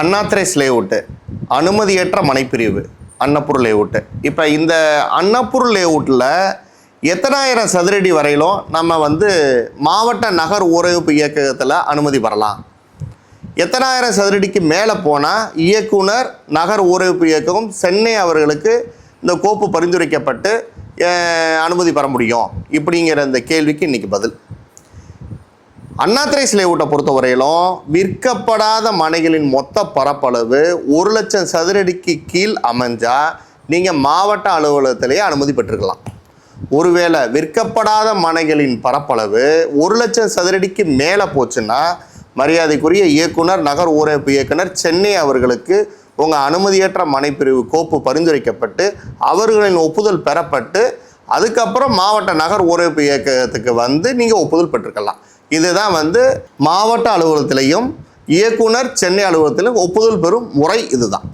அண்ணாத்ரேஸ் layout அனுமதியற்ற மனைப்பிரிவு அன்னப்பூர் layout. இப்போ இந்த அன்னப்பூர் லேஅவுட்டில் எத்தனாயிரம் சதுரடி வரையிலும் நம்ம வந்து மாவட்ட நகர் ஊரமைப்பு இயக்ககத்தில் அனுமதி பெறலாம். எத்தனாயிரம் சதுரடிக்கு மேலே போனால் இயக்குனர் நகர் ஊரமைப்பு இயக்ககம் சென்னை அவர்களுக்கு இந்த கோப்பு பரிந்துரைக்கப்பட்டு அனுமதி பெற முடியும். இப்படிங்கிற இந்த கேள்விக்கு இன்றைக்கி பதில். அண்ணாத்திரை பொறுத்த பொறுத்தவரையிலும் விற்கப்படாத மனைகளின் மொத்த பரப்பளவு ஒரு லட்சம் சதுரடிக்கு கீழ் அமைஞ்சால் நீங்கள் மாவட்ட அலுவலகத்திலேயே அனுமதி பெற்றுக்கலாம். ஒருவேளை விற்கப்படாத மனைகளின் பரப்பளவு ஒரு லட்சம் சதுரடிக்கு மேலே போச்சுன்னா மரியாதைக்குரிய இயக்குனர் நகர் ஊரமைப்பு இயக்குனர் சென்னை அவர்களுக்கு உங்கள் அனுமதியற்ற மனைப்பிரிவு கோப்பு பரிந்துரைக்கப்பட்டு அவர்களின் ஒப்புதல் பெறப்பட்டு அதுக்கப்புறம் மாவட்ட நகர் ஊரமைப்பு இயக்கத்துக்கு வந்து நீங்கள் ஒப்புதல் பெற்றுக்கலாம். இதுதான் வந்து மாவட்ட அலுவலகத்திலையும் இயக்குனர் சென்னை அலுவலகத்திலும் ஒப்புதல் பெறும் முறை இதுதான்.